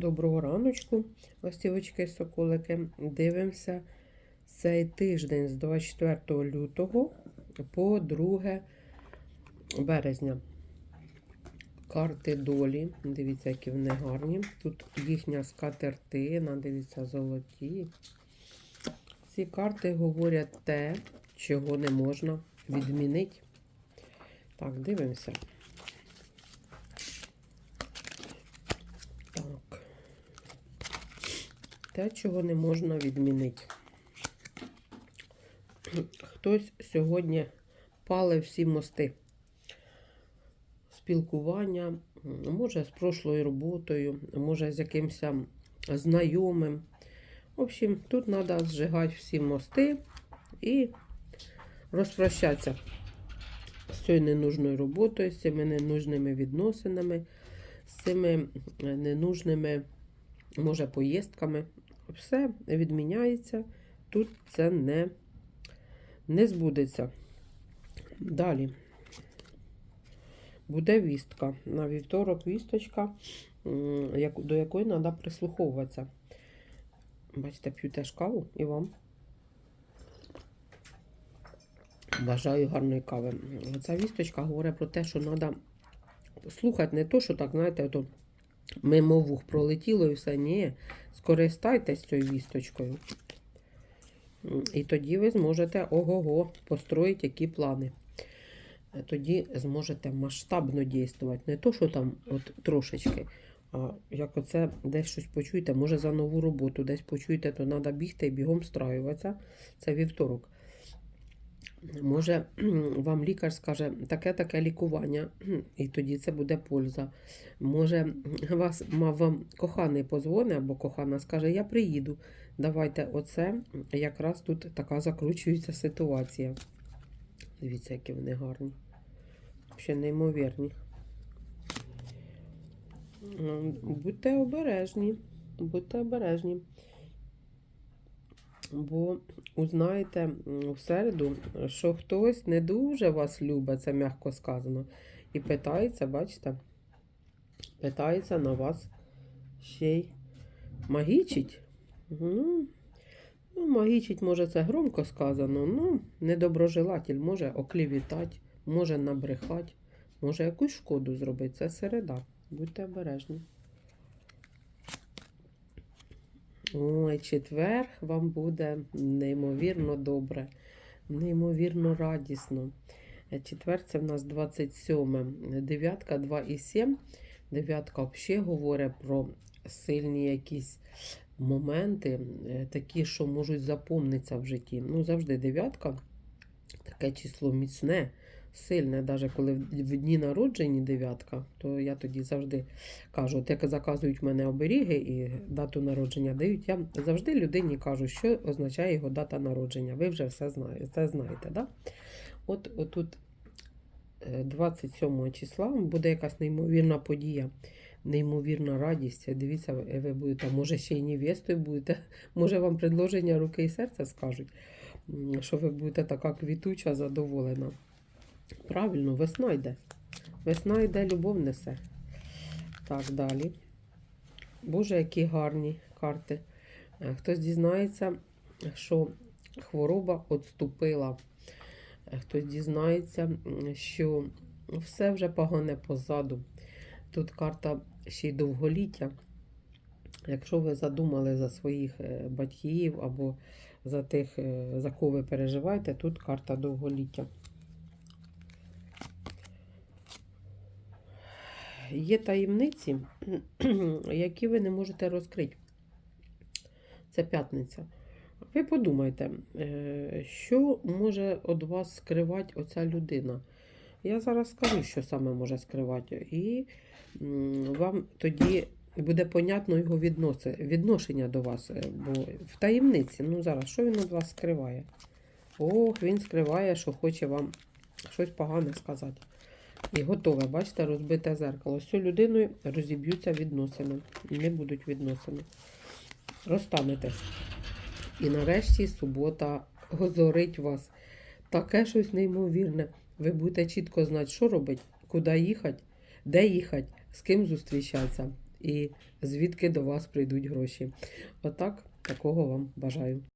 Доброго раночку, ластівочки соколики. Дивимося цей тиждень з 24 лютого по 2 березня. Карти долі. Дивіться, які вони гарні. Тут їхня скатертина, дивіться, золоті. Ці карти говорять те, чого не можна відмінити. Так, дивимося. Так. Те, чого не можна відмінити. Хтось сьогодні палив всі мости. Спілкування, може, з прошлою роботою, може, з якимось знайомим. В общем, тут треба зжигати всі мости і розпрощатися з цією ненужною роботою, з цими ненужними відносинами, з цими ненужними, може, поїздками. Все відміняється. Тут це не, не збудеться. Далі. Буде вістка. На вівторок вісточка, до якої треба прислуховуватися. Бачите, п'ю теж каву і вам. Бажаю гарної кави. Ця вісточка говорить про те, що треба слухати не то, що так, знаєте, ото мимо вух пролетіло і все. Ні, скористайтесь цією вісточкою. І тоді ви зможете ого-го построїти які плани. Тоді зможете масштабно діяти. Не то, що там от трошечки, а як оце десь щось почуєте, може за нову роботу десь почуєте, то треба бігти і бігом страюватися. Це вівторок. Може, вам лікар скаже таке-таке лікування, і тоді це буде польза. Може, вас вам коханий позвонить або кохана скаже, я приїду. Давайте оце якраз тут така закручується ситуація. Дивіться, які вони гарні. Ще неймовірні. Будьте обережні, будьте обережні. Бо узнаєте в середу, що хтось не дуже вас любить, це м'яко сказано. І питається, бачите, питається на вас ще й магічить. Ну, ну, магічить, може, це громко сказано, ну, недоброжелатель може оклівітати, може набрехати, може якусь шкоду зробити. Це середа. Будьте обережні. Ой, четвер вам буде неймовірно добре, неймовірно радісно. Четвер це в нас 27. Дев'ятка 2 і 7. Дев'ятка взагалі говорить про сильні якісь моменти, е, такі, що можуть запомнитися в житті. Ну, завжди дев'ятка таке число міцне, сильне, навіть коли в дні народження дев'ятка, то я тоді завжди кажу, от як заказують мене оберіги і дату народження дають, я завжди людині кажу, що означає його дата народження. Ви вже все знаєте, це знаєте. Да? От, от тут е, 27 числа буде якась неймовірна подія, неймовірна радість. Дивіться, ви ви будете, може ще й невестою будете, може вам предложення руки і серця скажуть, що ви будете така квітуча, задоволена. Правильно, весна йде. Весна йде, любов несе. Так, далі. Боже, які гарні карти. Е, Хтось дізнається, що хвороба відступила. Е, Хтось дізнається, що все вже погане позаду. Тут карта ще й довголіття. Якщо ви задумали за своїх е, батьків або за тих, за кого ви переживаєте, тут карта довголіття. Є таємниці, які ви не можете розкрити. Це п'ятниця. Ви подумайте, е, що може від вас скривати оця людина. Я зараз скажу, що саме може скривати. І вам тоді буде понятно його відношення до вас. е, Бо в таємниці, ну зараз, що він від вас скриває? Ох, він скриває, що хоче вам щось погане сказати. І готове, бачите, розбите зеркало. З цією людиною розіб'ються відносини. Не будуть відносини. Розстанетесь. І нарешті субота озорить вас. Таке щось неймовірне. Ви будете чітко знати, що робити, куди їхати, де їхати, з ким зустрічатися. і звідки до вас прийдуть гроші. Отак, такого вам бажаю.